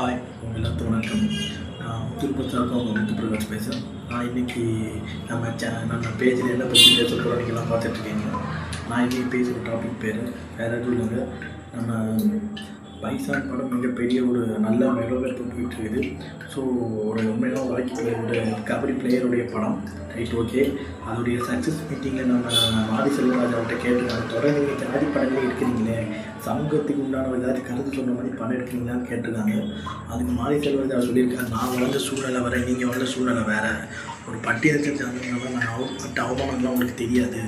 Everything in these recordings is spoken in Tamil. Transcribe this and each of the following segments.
ஹாய் உங்கள் எல்லாத்துக்கும் வணக்கம். நான் திருப்பத்தாக்கும் அவங்க முத்து பிரகாஷ் பேசுகிறேன் நான் இன்றைக்கி நம்ம சே நம்ம பேஜில் என்ன பற்றி பேச போகிறோம் நீங்கள்லாம் பார்த்துட்ருக்கீங்க நான் இன்றைக்கி பேசுகிற டாபிக் பேர் வேறு எதுவும் இல்லைங்க நம்ம பைசான் படம் மிகப்பெரிய ஒரு நல்ல வரவேற்பு போயிட்டுருக்குது ஸோ ஒரு உண்மையான வாழ்க்கை ஒரு கபடி பிளேயருடைய படம். ரைட் ஓகே அதோடைய சக்ஸஸ் மீட்டிங்கில் நம்ம மாரி செல்வராஜ் அவர்கிட்ட கேட்டிருக்காங்க. தொடர்ந்து நீங்கள் ஜாதி படங்களே இருக்கிறீங்களே சமூகத்துக்கு உண்டான ஏதாவது கருத்து சொன்ன மாதிரி படம் எடுக்கிறீங்களான்னு கேட்டிருக்காங்க. அதுக்கு மாரி செல்வராஜ் அவர் சொல்லியிருக்காரு நான் வளர்ந்த சூழ்நிலை வேறு நீங்கள் வளர்ந்த சூழ்நிலை வேறு. ஒரு பட்டியலத்தில் சேர்ந்ததுனால நான் அவப்பட்ட அவமானம்லாம் உங்களுக்கு தெரியாது.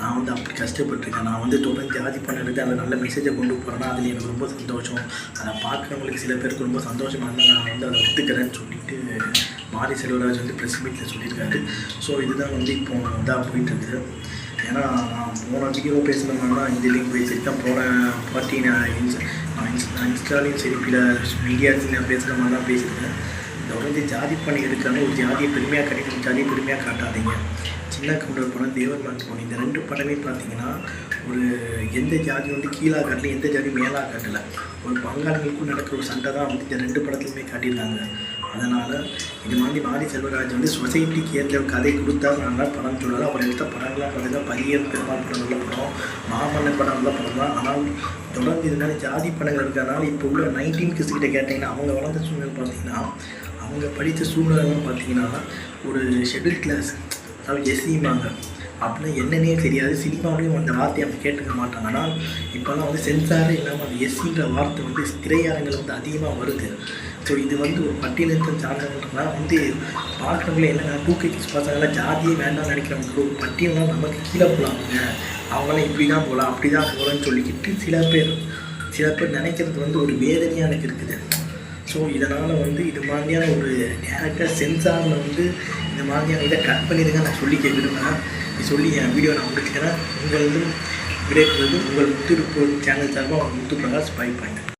நான் வந்து அப்படி கஷ்டப்பட்டுருக்கேன். நான் வந்து தொடர்ந்து ஜாதி பண்ணிட்டு அதில் நல்ல மெசேஜை கொண்டு போகிறேன்னா அதில் எனக்கு ரொம்ப சந்தோஷம். அதை பார்க்குறவங்களுக்கு சில பேருக்கு ரொம்ப சந்தோஷமாக இருந்தால் நான் வந்து அதை ஒத்துக்கிறேன்னு சொல்லிட்டு மாரி செல்வராஜ் வந்து ப்ரெஸ் மீட்டில் சொல்லியிருக்காரு. ஸோ இதுதான் வந்து இப்போ இதாக போயிட்டுருக்குது. ஏன்னா நான் போன வீடியோ பேசணும்னா இந்த லிங்க் பேசியிருக்கேன் போன பார்ட்டி நான் இன்ஸ் நான் இன்ஸ் நான் இன்ஸ்டாலையும் சரி பில மீடியாஸில் நான் பேசுகிற மாதிரி தான் பேசியிருக்கேன். தொடர்ந்து ஜாதி பண்ணி எடுக்காமல் ஒரு ஜாதியை பெருமையாக கிடைக்கும் ஜாதியை பெருமையாக காட்டாதீங்க. சின்ன கவுண்டர் படம் தேவர் மகன் படம் இந்த ரெண்டு படமே பார்த்தீங்கன்னா ஒரு எந்த ஜாதி வந்து கீழாக காட்டல எந்த ஜாதி மேலாக காட்டல. ஒரு பங்காளிகளுக்கும் நடக்கிற ஒரு சண்டை தான் வந்து இந்த ரெண்டு படத்துலையுமே காட்டியிருக்காங்க அதனால் இது மாதிரி மாரி செல்வராஜ் வந்து சொசைட்டிக்கு ஏற்ற கதை கொடுத்தா நல்லா படம் சொல்லலாம் அவர் எடுத்த படங்களாக பார்த்தீங்கன்னா பரியன் பெருமாள் படம் நல்ல படம் மாமல்ல படம் நல்ல படம் தான். ஆனால் தொடர்ந்து இதனால ஜாதி படங்கள் இருக்கிறதுனால இப்போ உள்ள நைன்டீன் கிட்ஸ் கிட்ட கேட்டிங்கன்னா அவங்க வளர்ந்த சூழ்நிலை பார்த்தீங்கன்னா அவங்க படித்த சூழ்நிலைலாம் பார்த்தீங்கன்னா ஒரு ஷெட்யூல் கிளாஸ் அதாவது எஸ்சிம்பாங்க அப்படின்னா என்னன்னே தெரியாது. சினிமாவிலையும் அந்த வார்த்தையை அவங்க கேட்டுக்க மாட்டாங்க. ஆனால் இப்போல்லாம் வந்து சென்சாரே இல்லாமல் அந்த எஸ்சின்ற வார்த்தை வந்து திரையரங்கில் வந்து அதிகமாக வருது. ஸோ இது வந்து ஒரு பட்டியலத்தை சார்ந்தவங்கன்னா வந்து பார்க்குறவங்களே என்னென்ன டூ கே கிட்ஸ் பசங்களாம் ஜாதியே வேண்டாம்னு நினைக்கிறவங்க ஒரு பட்டியலாம் நமக்கு கீழே போகலாமுங்க அவங்களாம் இப்படி தான் போகலாம் அப்படி தான் போகலான்னு சொல்லிக்கிட்டு சில பேர் சில பேர் நினைக்கிறது வந்து ஒரு வேதனையாக எனக்கு இருக்குது. ஸோ இதனால் வந்து இது மாதிரியான ஒரு டேரக்டாக சென்சாரில் வந்து இந்த மாதிரியான இதை கட் பண்ணிடுங்க. நான் சொல்லி விரும்புகிறேன் இது சொல்லி என் வீடியோ நான் முடிச்சுக்கிறேன் உங்களது விடைபெறுவது உங்கள் முத்து சேனல் சார்பாக முத்து பிரகாஷ் பை பாயிண்ட்.